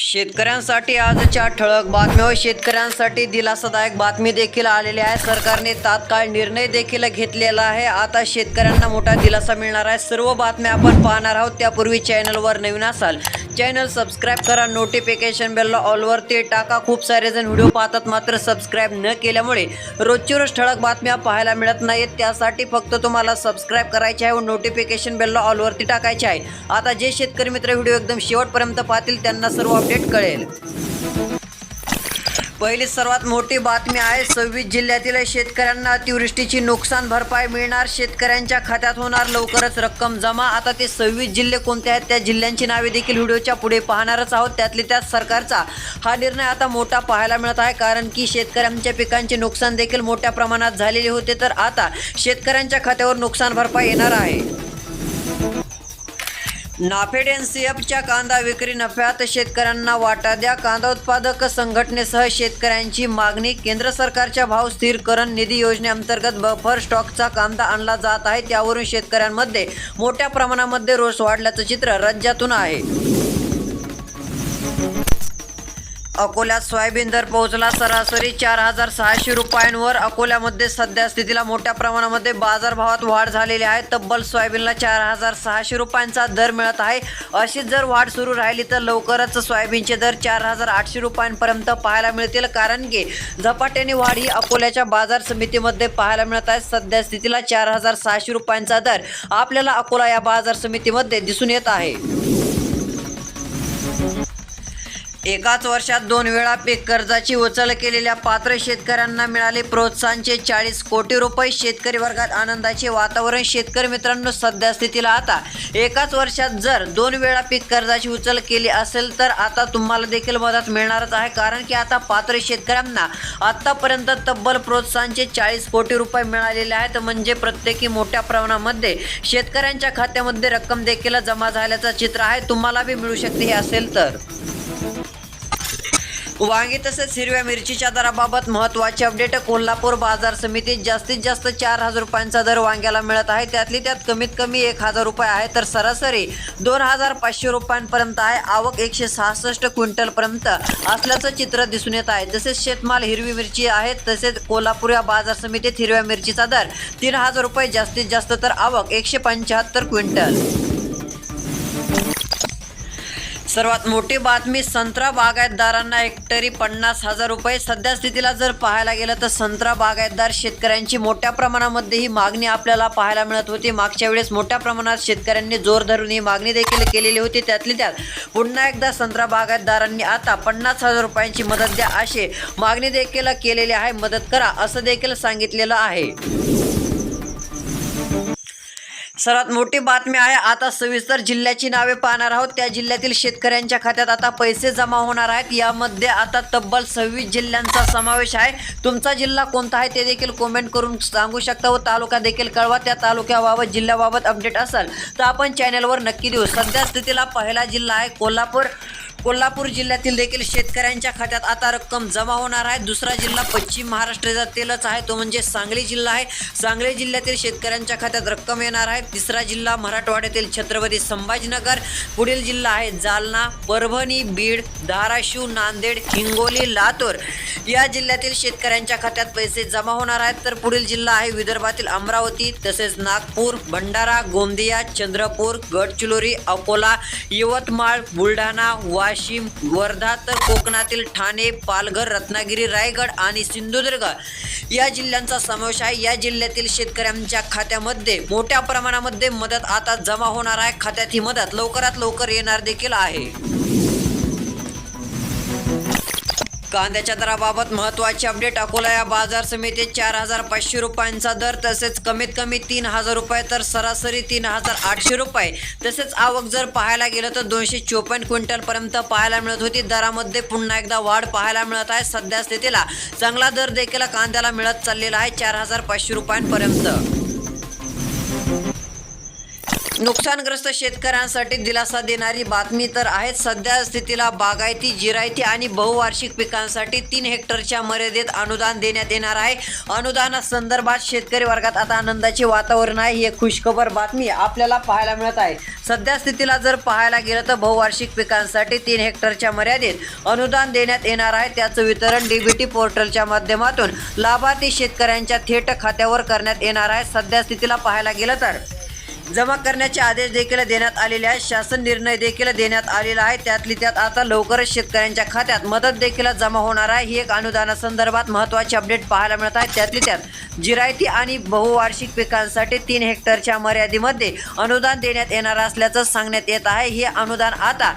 शेतकऱ्यांसाठी आजच्या ठळक बातम्या व शेतकऱ्यांसाठी दिलासादायक बातमी देखील आलेली आहे. सरकारने तात्काळ निर्णय देखील घेतलेला आहे. आता शेतकऱ्यांना मोठा दिलासा मिळणार आहे. सर्व बातम्या आपण पाहणार आहोत. त्यापूर्वी चॅनलवर नवीन असाल चॅनल सबस्क्राईब करा नोटिफिकेशन बेलला ऑलवरती टाका. खूप सारे जण व्हिडिओ पाहतात मात्र सबस्क्राईब न केल्यामुळे रोजची रोज ठळक बातम्या पाहायला मिळत नाहीत. त्यासाठी फक्त तुम्हाला सबस्क्राईब करायचे आहे व नोटिफिकेशन बेलला ऑलवरती टाकायचे आहे. आता जे शेतकरी मित्र व्हिडिओ एकदम शेवटपर्यंत पाहतील त्यांना सर्व अपडेट कळेल. पहिली सर्वात मोठी बातमी आहे सव्वीस जिल्ह्यातील शेतकऱ्यांना अतिवृष्टीची नुकसान भरपाई मिळणार शेतकऱ्यांच्या खात्यात होणार लवकरच रक्कम जमा. आता ते सव्वीस जिल्हे कोणते आहेत त्या जिल्ह्यांची नावे देखील व्हिडिओच्या पुढे पाहणारच आहोत. त्यातले त्यात सरकारचा हा निर्णय आता मोठा पाहायला मिळत आहे कारण की शेतकऱ्यांच्या पिकांचे नुकसान देखील मोठ्या प्रमाणात झालेले होते. तर आता शेतकऱ्यांच्या खात्यावर नुकसान भरपाई येणार आहे. नाफेड एनसीएफच्या कांदा विक्री नफ्यात शेतकऱ्यांना वाटा द्या. कांदा उत्पादक संघटनेसह शेतकऱ्यांची मागणी. केंद्र सरकारच्या भाव स्थिरकरण निधी योजनेअंतर्गत बफर स्टॉकचा कांदा आणला जात आहे. त्यावरून शेतकऱ्यांमध्ये मोठ्या प्रमाणामध्ये रोष वाढल्याचं चित्र राज्यातून आहे. अकोल्यात सोयाबीन दर पोहोचला सरासरी चार हजार सहाशे रुपयांवर. अकोल्यामध्ये सध्या स्थितीला मोठ्या प्रमाणामध्ये बाजारभावात वाढ झालेली आहे. तब्बल सोयाबीनला चार हजार सहाशे रुपयांचा दर मिळत आहे. अशीच जर वाढ सुरू राहिली तर लवकरच सोयाबीनचे दर चार हजार आठशे रुपयांपर्यंत पाहायला मिळतील. कारण की झपाट्याने वाढ ही अकोल्याच्या बाजार समितीमध्ये पाहायला मिळत आहे. सध्या स्थितीला चार हजार सहाशे रुपयांचा दर आपल्याला अकोला या बाजार समितीमध्ये दिसून येत आहे. एकाच वर्षात दोन वेळा पीक कर्जाची उचल केलेल्या पात्र शेतकऱ्यांना मिळाले प्रोत्साहनचे चाळीस कोटी रुपये. शेतकरी वर्गात आनंदाचे वातावरण शेतकरी मित्रांनो सध्या स्थितीला आता. एकाच वर्षात जर दोन वेळा पीक कर्जाची उचल केली असेल तर आता तुम्हाला देखील मदत मिळणारच आहे. कारण की आता पात्र शेतकऱ्यांना आत्तापर्यंत तब्बल प्रोत्साहनचे चाळीस कोटी रुपये मिळालेले आहेत. म्हणजे प्रत्येकी मोठ्या प्रमाणामध्ये शेतकऱ्यांच्या खात्यामध्ये रक्कम देखील जमा झाल्याचं चित्र आहे. तुम्हाला बी मिळू शकते हे असेल तर. वांगी तसेच हिरव्या मिरचीच्या दराबाबत महत्त्वाचे अपडेट कोल्हापूर बाजार समितीत जास्तीत जास्त चार हजार रुपयांचा दर वांग्याला मिळत आहे. त्यातली त्यात कमीत कमी एक हजार रुपये आहे. तर सरासरी दोन हजार पाचशे रुपयांपर्यंत आहे. आवक एकशे सहासष्ट क्विंटलपर्यंत असल्याचं चित्र दिसून येत आहे. जसेच शेतमाल हिरवी मिरची आहे तसेच कोल्हापूर या बाजार समितीत हिरव्या मिरचीचा दर तीन हजार रुपये जास्तीत जास्त तर आवक एकशे पंच्याहत्तर क्विंटल. सर्वात मोठी बातमी संत्रा बागायतदारांना हेक्टरी पन्नास हजार रुपये. सध्या स्थितीला जर पाहायला गेलं तर संत्रा बागायतदार शेतकऱ्यांची मोठ्या प्रमाणामध्ये ही मागणी आपल्याला पाहायला मिळत होती. मागच्या वेळेस मोठ्या प्रमाणात शेतकऱ्यांनी जोर धरून ही मागणी देखील केलेली होती. त्यातली त्यात पुन्हा एकदा संत्रा बागायतदारांनी आता पन्नास हजार रुपयांची मदत द्या अशी मागणी देखील केलेली आहे. मदत करा असं देखील सांगितलेलं आहे. सर्वात मोठी बातमी आहे आता सविस्तर जिल्ह्याची नावे पाहणार आहोत. त्या जिल्ह्यातील शेतकऱ्यांच्या खात्यात आता पैसे जमा होणार आहेत. यामध्ये आता तब्बल सव्वीस जिल्ह्यांचा समावेश आहे. तुमचा जिल्हा कोणता आहे ते देखील कमेंट करून सांगू शकता व तालुका देखील कळवा. त्या तालुक्याबाबत जिल्ह्याबाबत अपडेट असेल तर आपण चॅनलवर नक्की देऊ. सध्या स्थितीला पहिला जिल्हा आहे कोल्हापूर. कोल्हापूर जिल्ह्यातील देखील शेतकऱ्यांच्या खात्यात आता रक्कम जमा होणार आहे. दुसरा जिल्हा पश्चिम महाराष्ट्रातीलच आहे. तो म्हणजे सांगली जिल्हा आहे. सांगली जिल्ह्यातील शेतकऱ्यांच्या खात्यात रक्कम येणार आहे. तिसरा जिल्हा मराठवाड्यातील छत्रपती संभाजीनगर. पुढील जिल्हा आहे जालना परभणी बीड धाराशिव नांदेड हिंगोली लातूर. या जिल्ह्यातील शेतकऱ्यांच्या खात्यात पैसे जमा होणार आहेत. तर पुढील जिल्हा आहे विदर्भातील अमरावती तसेच नागपूर भंडारा गोंदिया चंद्रपूर गडचिरोली अकोला यवतमाळ बुलढाणा वाशिम वर्धा तर कोकणातील ठाणे पालघर रत्नागिरी रायगड आणि सिंधुदुर्ग या जिल्ह्यांचा समावेश आहे. या जिल्ह्यातील शेतकऱ्यांच्या खात्यामध्ये मोठ्या प्रमाणामध्ये मदत आता जमा होणार आहे. खात्यात ही मदत लवकरात लवकर येणार देखील आहे. कांद्याच्या दराबाबत महत्त्वाचे अपडेट अकोला या बाजार समितीत चार हजार पाचशे रुपयांचा दर तसेच कमीत कमी तीन हजार रुपये तर सरासरी तीन हजार आठशे रुपये. तसेच आवक जर पाहायला गेलं तर दोनशे चोपन्न क्विंटलपर्यंत पाहायला मिळत होती. दरामध्ये पुन्हा एकदा वाढ पाहायला मिळत आहे सध्या स्थितीला. चांगला दर देखील कांद्याला मिळत चाललेला आहे चार हजार पाचशे रुपयांपर्यंत. नुकसानग्रस्त शेतकऱ्यांसाठी दिलासा देणारी बातमी तर आहेत. सध्या स्थितीला बागायती जिरायती आणि बहुवार्षिक पिकांसाठी तीन हेक्टरच्या मर्यादेत अनुदान देण्यात येणार आहे. अनुदानासंदर्भात शेतकरी वर्गात आता आनंदाचे वातावरण आहे. ही एक खुशखबर बातमी आपल्याला पाहायला मिळत आहे. सध्या स्थितीला जर पाहायला गेलं तर बहुवार्षिक पिकांसाठी तीन हेक्टरच्या मर्यादेत अनुदान देण्यात येणार आहे. त्याचं वितरण डीबीटी पोर्टलच्या माध्यमातून लाभार्थी शेतकऱ्यांच्या थेट खात्यावर करण्यात येणार आहे. सध्या स्थितीला पाहायला गेलं तर जमा करण्याचे आदेश देखील देण्यात आलेले आहेत. शासन निर्णय देखील देण्यात आलेला आहे. त्यातली त्यात आता लवकरच शेतकऱ्यांच्या खात्यात मदत देखील जमा होणार आहे. ही एक अनुदानासंदर्भात महत्त्वाची अपडेट पाहायला मिळत आहे. त्यातली त्यात जिरायती आणि बहुवार्षिक पिकांसाठी तीन हेक्टरच्या मर्यादेमध्ये अनुदान देण्यात येणार असल्याचं सांगण्यात येत आहे. हे अनुदान आता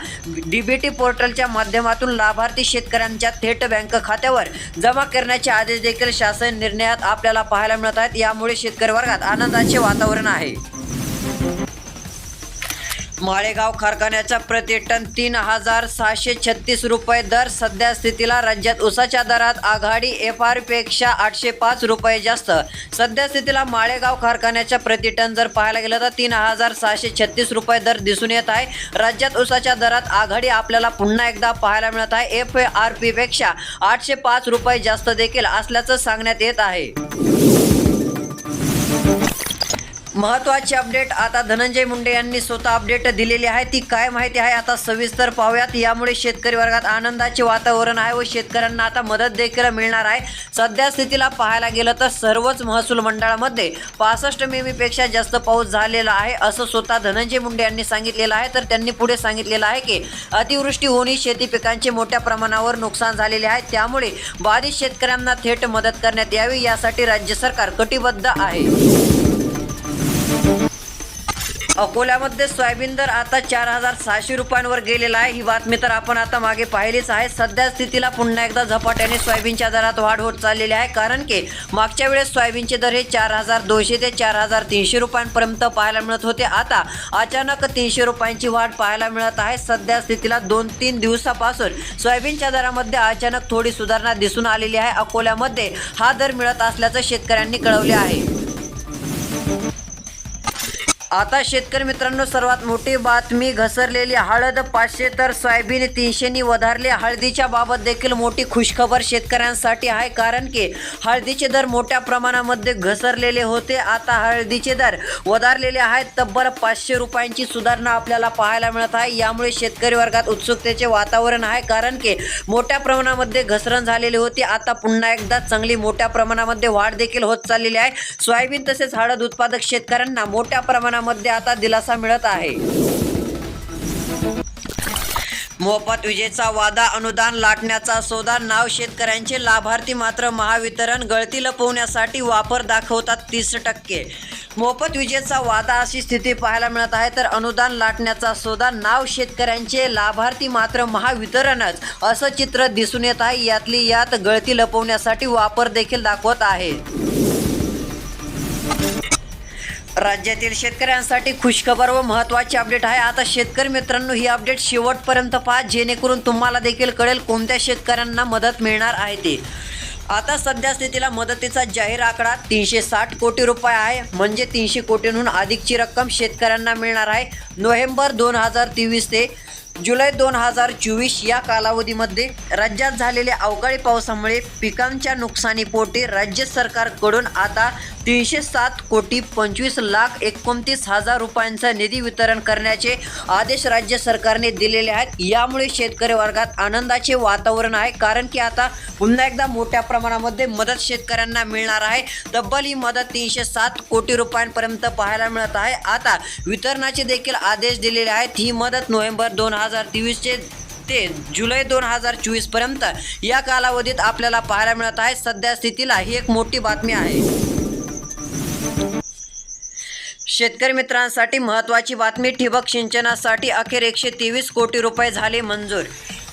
डीबीटी पोर्टलच्या माध्यमातून लाभार्थी शेतकऱ्यांच्या थेट बँक खात्यावर जमा करण्याचे आदेश देखील शासन निर्णयात आपल्याला पाहायला मिळत आहेत. यामुळे शेतकरी वर्गात आनंदाचे वातावरण आहे. माळेगाव कारखान्याचा प्रति टन तीन हजार सहाशे छत्तीस रुपये दर सध्या स्थितीला राज्यात उसाच्या दरात आघाडी एफ आरपेक्षा आठशे पाच रुपये जास्त. सध्या स्थितीला माळेगाव कारखान्याच्या प्रति टन जर पाहायला गेलं तर तीन हजार सहाशे छत्तीस रुपये दर दिसून येत आहे. राज्यात उसाच्या दरात आघाडी आपल्याला पुन्हा एकदा पाहायला मिळत आहे. एफ आर पी पेक्षा आठशे पाच रुपये जास्त देखील असल्याचं सांगण्यात येत आहे. महत्वाची अपडेट आता धनंजय मुंडे यांनी स्वतः अपडेट दिलेली आहे. ती काय माहिती आहे? आता सविस्तर पाहूयात. यामुळे शेतकरी वर्गात आनंदाचे वातावरण आहे व शेतकऱ्यांना आता मदत देखील मिळणार आहे. सध्या स्थितीला पाहायला गेलं तर सर्वच महसूल मंडळामध्ये पासष्ट मिमीपेक्षा जास्त पाऊस झालेला आहे असं स्वतः धनंजय मुंडे यांनी सांगितलेलं आहे. तर त्यांनी पुढे सांगितलेलं आहे की अतिवृष्टी होऊन शेती पिकांचे मोठ्या प्रमाणावर नुकसान झालेले आहे. त्यामुळे बाधित शेतकऱ्यांना थेट मदत करण्यात यावी यासाठी राज्य सरकार कटिबद्ध आहे. अकोल्यामध्ये सोयाबीन दर आता चार हजार सहाशे रुपयांवर गेलेला आहे. ही बातमी तर आपण आता मागे पाहिलीच आहे. सध्या स्थितीला पुन्हा एकदा झपाट्याने सोयाबीनच्या दरात वाढ होत चाललेली आहे. कारण की मागच्या वेळेस सोयाबीनचे दर हे चार हजार दोनशे ते चार हजार तीनशे रुपयांपर्यंत पाहायला मिळत होते. आता अचानक तीनशे रुपयांची वाढ पाहायला मिळत आहे. सध्या स्थितीला दोन तीन दिवसापासून सोयाबीनच्या दरामध्ये अचानक थोडी सुधारणा दिसून आलेली आहे. अकोल्यामध्ये हा दर मिळत असल्याचं शेतकऱ्यांनी कळवले आहे. आता शेतकरी मित्रांनो सर्वात मोठी बातमी घसरलेली हळद पाचशे तर सोयाबीन तीनशेनी वधारले. हळदीच्या बाबत देखील मोठी खुशखबर शेतकऱ्यांसाठी आहे कारण की हळदीचे दर मोठ्या प्रमाणामध्ये घसरलेले होते. आता हळदीचे दर वधारलेले आहेत. तब्बल पाचशे रुपयांची सुधारणा आपल्याला पाहायला मिळत आहे. यामुळे शेतकरी वर्गात उत्सुकतेचे वातावरण आहे कारण की मोठ्या प्रमाणामध्ये घसरण झालेली होती. आता पुन्हा एकदा चांगली मोठ्या प्रमाणामध्ये वाढ देखील होत चाललेली आहे. सोयाबीन तसेच हळद उत्पादक शेतकऱ्यांना मोठ्या प्रमाणामध्ये आता दिलासा मिळत आहे. मोफत विजेचा वादा अनुदान लाटण्याचा सोदा नाव शेतकऱ्यांचे लाभार्थी मात्र महावितरण गळती लपवण्यासाठी वापर दाखवतात तीस टक्के. मोफत विजेचा वादा अशी स्थिती पाहायला मिळत आहे तर अनुदान लाटण्याचा सोदा नाव शेतकऱ्यांचे लाभार्थी मात्र महावितरणच असं चित्र दिसून येत आहे. यातली यात गळती लपवण्यासाठी वापर देखील दाखवत आहे. राज्यातील शेतकऱ्यांसाठी खुशखबर व महत्त्वाची अपडेट आहे. आता शेतकरी मित्रांनो ही अपडेट शेवटपर्यंत पहा. जेणेकरून तुम्हाला देखील कळेल कोणत्या शेतकऱ्यांना मदत मिळणार आहे ते. आता सध्या स्थितीला मदतीचा जाहीर आकडा तीनशे साठ कोटी रुपये आहे. म्हणजे तीनशे कोटींहून अधिकची रक्कम शेतकऱ्यांना मिळणार आहे. नोव्हेंबर दोन हजार तेवीस ते जुलै दोन हजार चोवीस या कालावधीमध्ये राज्यात झालेल्या अवकाळी पावसामुळे पिकांच्या नुकसानीपोटी राज्य सरकारकडून आता तीनशे सात कोटी पंचवीस लाख एकोणतीस हजार रुपयांचा निधी वितरण करण्याचे आदेश राज्य सरकारने दिलेले आहेत. यामुळे शेतकरी वर्गात आनंदाचे वातावरण आहे. कारण की आता पुन्हा एकदा मोठ्या प्रमाणामध्ये मदत शेतकऱ्यांना मिळणार आहे. तब्बल ही मदत तीनशे सात कोटी रुपयांपर्यंत पाहायला मिळत आहे. आता वितरणाचे देखील आदेश दिलेले आहेत. ही मदत नोव्हेंबर दोन हजार तेवीसचे ते जुलै दोन हजार चोवीसपर्यंत या कालावधीत आपल्याला पाहायला मिळत आहे. सध्या स्थितीला ही एक मोठी बातमी आहे. शेतकरी मित्रांसाठी महत्त्वाची बातमी ठिबक सिंचनासाठी अखेर एकशे तेवीस कोटी रुपये झाले मंजूर.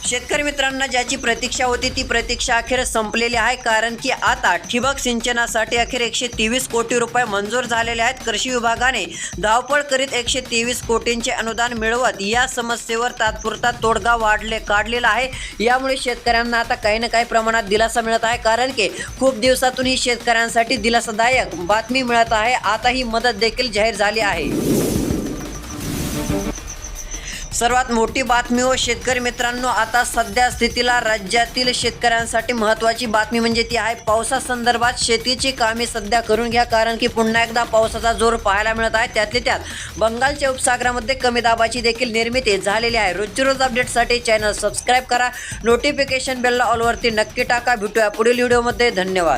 शेतकरी मित्रांना ज्याची प्रतीक्षा होती ती प्रतीक्षा अखेर संपलेली आहे. कारण की आता ठिबक सिंचनासाठी अखेर एकशे तेवीस कोटी रुपये मंजूर झालेले आहेत. कृषी विभागाने धावपळ करीत एकशे तेवीस कोटींचे अनुदान मिळवत या समस्येवर तात्पुरता तोडगा वाढले काढलेला आहे. यामुळे शेतकऱ्यांना आता काही ना काही प्रमाणात दिलासा मिळत आहे. कारण की खूप दिवसातून ही शेतकऱ्यांसाठी दिलासादायक बातमी मिळत आहे. आता ही मदत देखील जाहीर झाली आहे. सर्वात मोठी बातमी व शेतकरी मित्रांनो आता सध्या स्थितीला राज्यातील शेतकऱ्यांसाठी महत्त्वाची बातमी म्हणजे ती आहे पावसासंदर्भात शेतीची कामे सध्या करून घ्या कारण की पुन्हा एकदा पावसाचा जोर पाहायला मिळत आहे. त्यातले त्यात बंगालच्या उपसागरामध्ये कमी दाबाची देखील निर्मिती झालेली आहे. रोजची रोज अपडेटसाठी चॅनल सबस्क्राईब करा नोटिफिकेशन बेलला ऑलवरती नक्की टाका. भेटूया पुढील व्हिडिओमध्ये. धन्यवाद.